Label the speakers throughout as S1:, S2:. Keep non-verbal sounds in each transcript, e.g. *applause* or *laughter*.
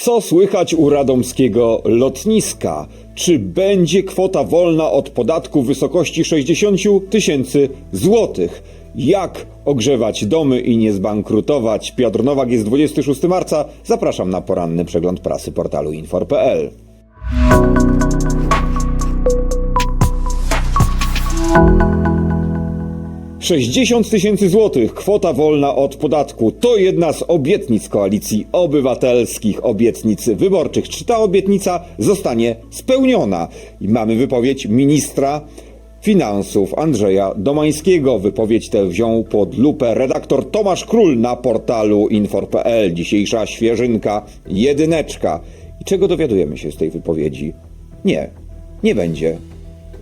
S1: Co słychać u radomskiego lotniska? Czy będzie kwota wolna od podatku w wysokości 60 tysięcy złotych? Jak ogrzewać domy i nie zbankrutować? Piotr Nowak jest 26 marca. Zapraszam na poranny przegląd prasy portalu infor.pl. Sześćdziesiąt tysięcy złotych, kwota wolna od podatku. To jedna z obietnic koalicji obywatelskich, obietnic wyborczych. Czy ta obietnica zostanie spełniona? I mamy wypowiedź ministra finansów Andrzeja Domańskiego. Wypowiedź tę wziął pod lupę redaktor Tomasz Król na portalu infor.pl. Dzisiejsza świeżynka, jedyneczka. I czego dowiadujemy się z tej wypowiedzi? Nie, nie będzie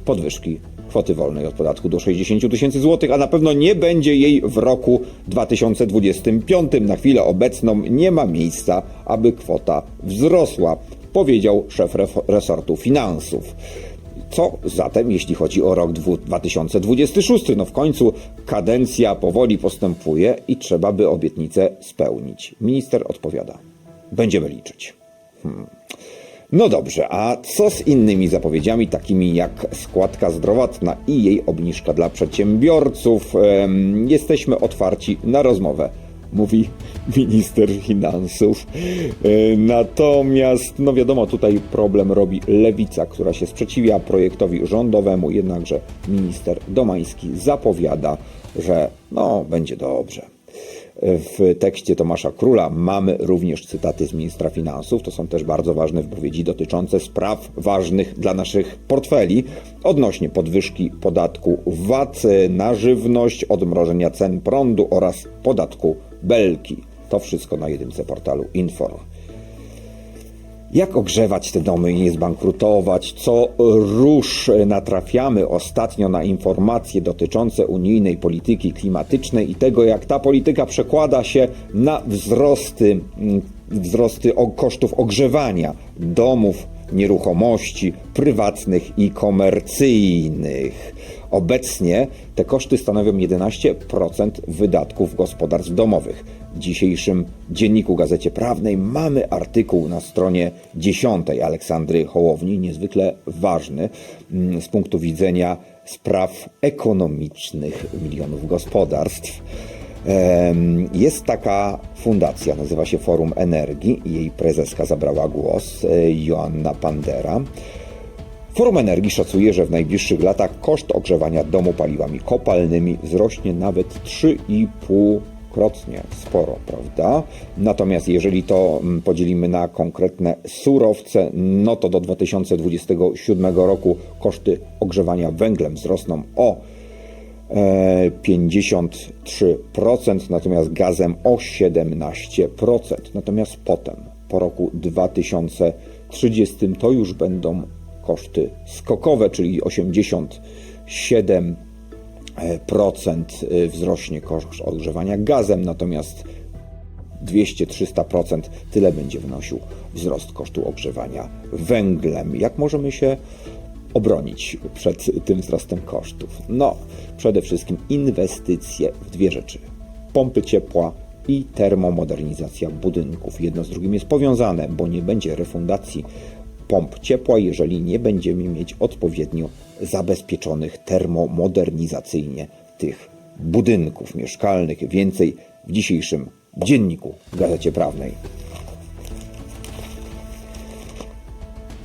S1: podwyżki kwoty wolnej od podatku do 60 tysięcy złotych, a na pewno nie będzie jej w roku 2025. Na chwilę obecną nie ma miejsca, aby kwota wzrosła, powiedział szef resortu finansów. Co zatem, jeśli chodzi o rok dwu- 2026? No w końcu kadencja powoli postępuje i trzeba by obietnicę spełnić. Minister odpowiada: Będziemy liczyć. No dobrze, a co z innymi zapowiedziami, takimi jak składka zdrowotna i jej obniżka dla przedsiębiorców? Jesteśmy otwarci na rozmowę, mówi *laughs* minister finansów. Natomiast, no wiadomo, tutaj problem robi lewica, która się sprzeciwia projektowi rządowemu, jednakże minister Domański zapowiada, że no, będzie dobrze. W tekście Tomasza Króla mamy również cytaty z ministra finansów. To są też bardzo ważne wypowiedzi dotyczące spraw ważnych dla naszych portfeli odnośnie podwyżki podatku VAT na żywność, odmrożenia cen prądu oraz podatku belki. To wszystko na jedynce portalu Infor. Jak ogrzewać te domy i nie zbankrutować? Co rusz natrafiamy ostatnio na informacje dotyczące unijnej polityki klimatycznej i tego, jak ta polityka przekłada się na wzrosty, mm, wzrosty kosztów ogrzewania domów, nieruchomości prywatnych i komercyjnych. Obecnie te koszty stanowią 11% wydatków gospodarstw domowych. W dzisiejszym dzienniku Gazecie Prawnej mamy artykuł na stronie 10 Aleksandry Hołowni, niezwykle ważny mm, z punktu widzenia spraw ekonomicznych milionów gospodarstw. Jest taka fundacja, nazywa się Forum Energii jej prezeska zabrała głos, e, Joanna Pandera. Forum Energii szacuje, że w najbliższych latach koszt ogrzewania domu paliwami kopalnymi wzrośnie nawet 3,5-krotnie. Sporo, prawda? Natomiast jeżeli to mm, podzielimy na konkretne surowce, no to do 2027 roku koszty ogrzewania węglem wzrosną o 53%, natomiast gazem o 17%. Natomiast potem, po roku 2030, to już będą koszty skokowe, czyli 87% e, wzrośnie koszt ogrzewania gazem, natomiast 200-300% tyle będzie wynosił wzrost kosztu ogrzewania węglem. Jak możemy się obronić przed tym wzrostem kosztów? No, przede wszystkim inwestycje w dwie rzeczy: pompy ciepła i termomodernizacja budynków. Jedno z drugim jest powiązane, bo nie będzie refundacji pomp ciepła, jeżeli nie będziemy mieć odpowiednio zabezpieczonych termomodernizacyjnie tych budynków mieszkalnych. Więcej w dzisiejszym dzienniku w Gazecie Prawnej.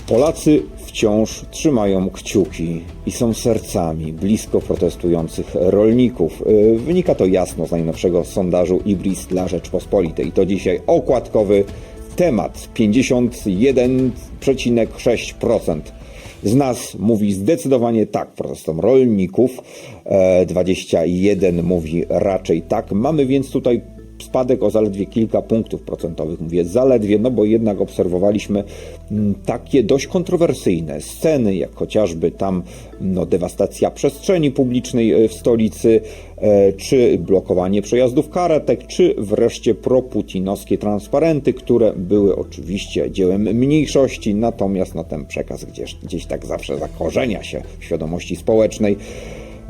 S1: Polacy wciąż trzymają kciuki i są sercami blisko protestujących rolników. Yy, Wynika to jasno z najnowszego sondażu Ibris dla Rzeczpospolitej. To dzisiaj okładkowy temat 51,6%. Z nas mówi zdecydowanie tak protestom rolników, e, 21 mówi raczej tak. Mamy więc tutaj spadek o zaledwie kilka punktów procentowych. Mówię zaledwie, no bo jednak obserwowaliśmy mm, takie dość kontrowersyjne sceny, jak chociażby tam no, dewastacja przestrzeni publicznej e, w stolicy, e, czy blokowanie przejazdów karetek, czy wreszcie proputinowskie transparenty, które były oczywiście dziełem mniejszości, natomiast no, ten przekaz gdzieś, gdzieś tak zawsze zakorzenia się w świadomości społecznej.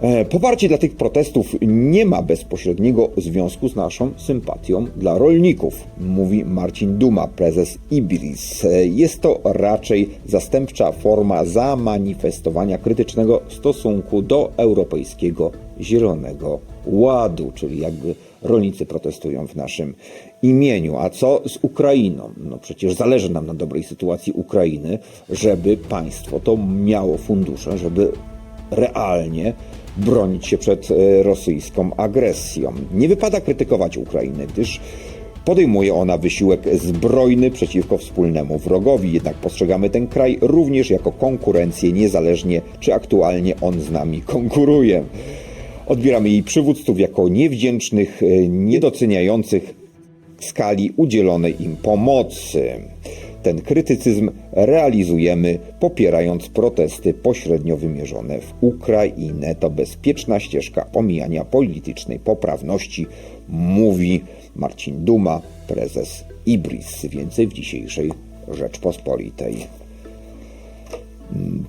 S1: E, Poparcie dla tych protestów nie ma bezpośredniego związku z naszą sympatią dla rolników, mówi Marcin Duma, prezes Ibris. E, Jest to raczej zastępcza forma zamanifestowania krytycznego stosunku do Europejskiego Zielonego Ładu, czyli jakby rolnicy protestują w naszym imieniu. A co z Ukrainą? No przecież zależy nam na dobrej sytuacji Ukrainy, żeby państwo to miało fundusze, żeby realnie bronić się przed e, rosyjską agresją. Nie wypada krytykować Ukrainy, gdyż podejmuje ona wysiłek zbrojny przeciwko wspólnemu wrogowi, jednak postrzegamy ten kraj również jako konkurencję, niezależnie czy aktualnie on z nami konkuruje. Odbieramy jej przywódców jako niewdzięcznych, e, niedoceniających skali udzielonej im pomocy. Ten krytycyzm realizujemy popierając protesty pośrednio wymierzone w Ukrainę. To bezpieczna ścieżka omijania politycznej poprawności, mówi Marcin Duma, prezes Ibris. Więcej w dzisiejszej Rzeczpospolitej.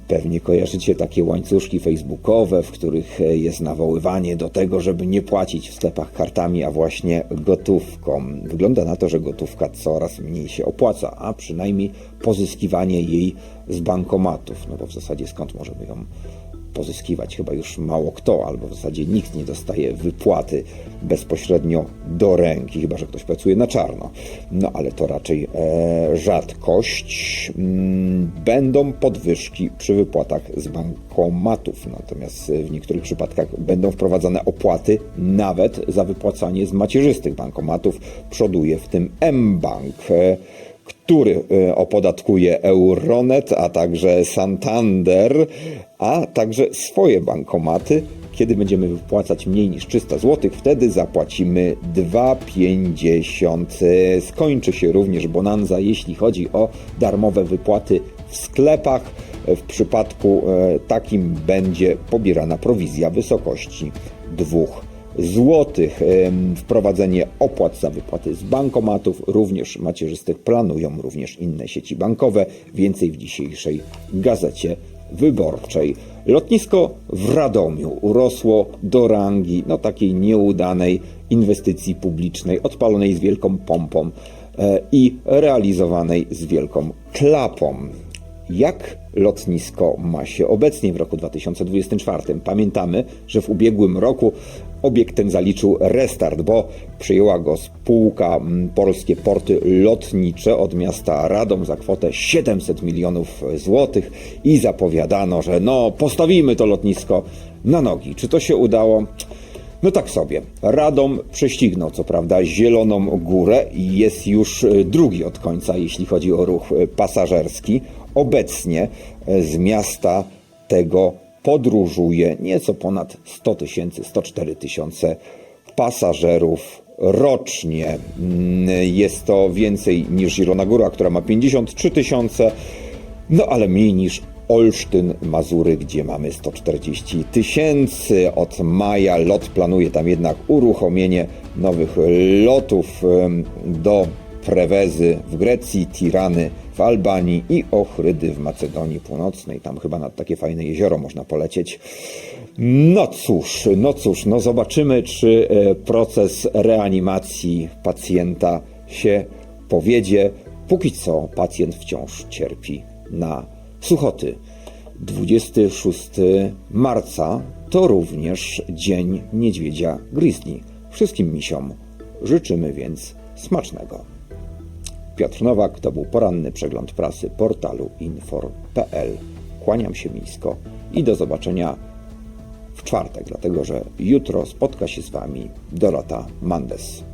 S1: Pewnie kojarzycie takie łańcuszki facebookowe, w których e, jest nawoływanie do tego, żeby nie płacić w sklepach kartami, a właśnie gotówką. Wygląda na to, że gotówka coraz mniej się opłaca, a przynajmniej pozyskiwanie jej z bankomatów. No bo w zasadzie skąd możemy ją pozyskiwać? Chyba już mało kto, albo w zasadzie nikt nie dostaje wypłaty bezpośrednio do ręki, chyba że ktoś pracuje na czarno. No ale to raczej e, rzadkość. Mm, Będą podwyżki przy wypłatach z bankomatów, natomiast w niektórych przypadkach będą wprowadzane opłaty nawet za wypłacanie z macierzystych bankomatów. Przoduje w tym mBank. Który e, opodatkuje Euronet, a także Santander, a także swoje bankomaty. Kiedy będziemy wypłacać mniej niż 300 zł, wtedy zapłacimy 2,50. E, Skończy się również bonanza, jeśli chodzi o darmowe wypłaty w sklepach. E, W przypadku takim będzie pobierana prowizja w wysokości 2 złotych. Wprowadzenie opłat za wypłaty z bankomatów, również macierzystych, planują również inne sieci bankowe. Więcej w dzisiejszej gazecie wyborczej. Lotnisko w Radomiu urosło do rangi no, takiej nieudanej inwestycji publicznej, odpalonej z wielką pompą e, i realizowanej z wielką klapą. Jak lotnisko ma się obecnie w roku 2024? Pamiętamy, że w ubiegłym roku obiekt ten zaliczył restart, bo przyjęła go spółka Polskie Porty Lotnicze od miasta Radom za kwotę 700 milionów złotych i zapowiadano, że no postawimy to lotnisko na nogi. Czy to się udało? No tak sobie. Radom prześcignął co prawda Zieloną Górę i jest już e, drugi od końca, jeśli chodzi o ruch e, pasażerski. Obecnie e, z miasta tego podróżuje nieco ponad 100 tysięcy, 104 tysiące pasażerów rocznie. Mm, Jest to więcej niż Zielona Góra, która ma 53 tysiące, no ale mniej niż Olsztyn, Mazury, gdzie mamy 140 tysięcy. Od maja LOT planuje tam jednak uruchomienie nowych lotów do Prewezy w Grecji, Tirany w Albanii i Ochrydy w Macedonii Północnej. Tam chyba nad takie fajne jezioro można polecieć. No cóż, no cóż, no zobaczymy, czy e, proces reanimacji pacjenta się powiedzie. Póki co pacjent wciąż cierpi na suchoty. 26 marca to również Dzień Niedźwiedzia Grizzly. Wszystkim misiom życzymy więc smacznego. Piotr Nowak, to był poranny przegląd prasy portalu infor.pl. Kłaniam się nisko i do zobaczenia w czwartek, dlatego że jutro spotka się z Wami Dorota Mandes.